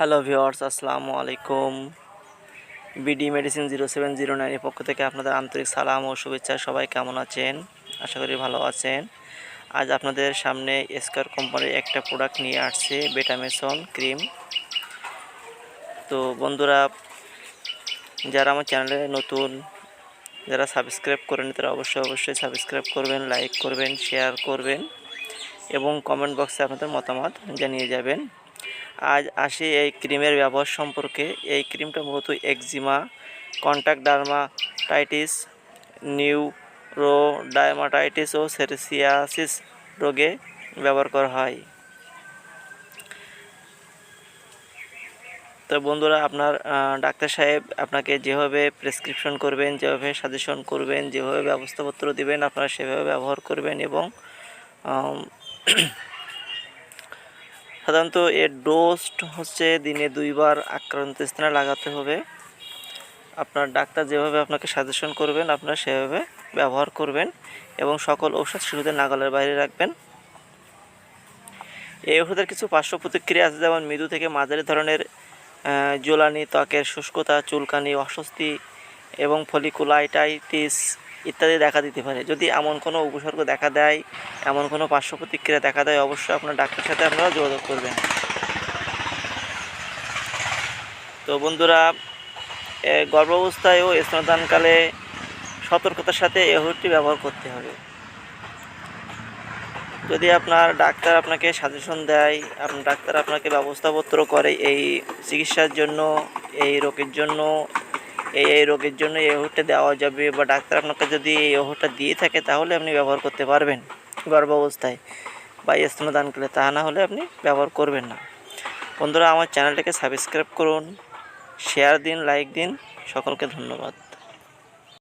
Hello viewers আসসালামু আলাইকুম। BD medicine zero seven zero নাইনের পক্ষ থেকে আপনাদের আন্তরিক সালাম ও শুভেচ্ছা। সবাই কেমন আছেন? আশা করি ভালো আছেন। আজ আপনাদের সামনে এসকার কোম্পানির একটা প্রোডাক্ট নিয়ে আসছে বেটামেসন ক্রিম তো বন্ধুরা, যারা আমার চ্যানেলে নতুন, যারা সাবস্ক্রাইব করেন তারা অবশ্যই অবশ্যই সাবস্ক্রাইব করবেন লাইক করবেন শেয়ার করবেন এবং কমেন্ট বক্সে আপনাদের মতামত জানিয়ে যাবেন। আজ আসি এই ক্রিমের ব্যবহার সম্পর্কে। এই ক্রিমটা মূলত একজিমা কন্ট্যাক্ট ডার্মাটাইটিস, নিউরোডার্মাটাইটিস ও সেরিসিয়াসিস রোগে ব্যবহার করা হয়। তো বন্ধুরা, আপনার ডাক্তার সাহেব আপনাকে যেভাবে প্রেসক্রিপশন করবেন, যেভাবে সাজেশন করবেন, যেভাবে ব্যবস্থাপত্র দিবেন, আপনারা সেভাবে ব্যবহার করবেন এবং সাধারণত এর ডোজ হচ্ছে দিনে দুইবার আক্রান্ত স্থানে লাগাতে হবে। আপনার ডাক্তার যেভাবে আপনাকে সাজেশন করবেন আপনারা সেভাবে ব্যবহার করবেন এবং সকল ঔষধ শিশুদের নাগালের বাইরে রাখবেন। এই ওষুধের কিছু পার্শ্ব প্রতিক্রিয়া আছে যেমন মৃদু থেকে মাঝারি ধরনের আহ, জ্বলানি ত্বকের শুষ্কতা চুলকানি অস্বস্তি এবং ফলিকুলাইটাইটিস ইত্যাদি দেখা দিতে পারে। যদি এমন কোনো উপসর্গ দেখা দেয়, এমন কোনো পার্শ্ব প্রতিক্রিয়া দেখা দেয়, অবশ্যই আপনার ডাক্তারের সাথে আপনারা যোগাযোগ করবেন। তো বন্ধুরা গর্ভাবস্থায় ও স্তনদানকালে সতর্কতার সাথে ওষুধটি ব্যবহার করতে হবে। যদি আপনার ডাক্তার আপনাকে সাজেশন দেয়, আপনার ডাক্তার আপনাকে ব্যবস্থাপত্র করে এই চিকিৎসার জন্য, এই রোগের জন্য এই এই রোগের জন্য এই ওষুধটা দেওয়া যাবে বা ডাক্তার আপনাকে যদি এই ওষুধটা দিয়ে থাকে তাহলে আপনি ব্যবহার করতে পারবেন গর্ভাবস্থায় বা স্তনদানকালে, তা না হলে আপনি ব্যবহার করবেন না। বন্ধুরা, আমার চ্যানেলটাকে সাবস্ক্রাইব করুন শেয়ার দিন লাইক দিন, সকলকে ধন্যবাদ।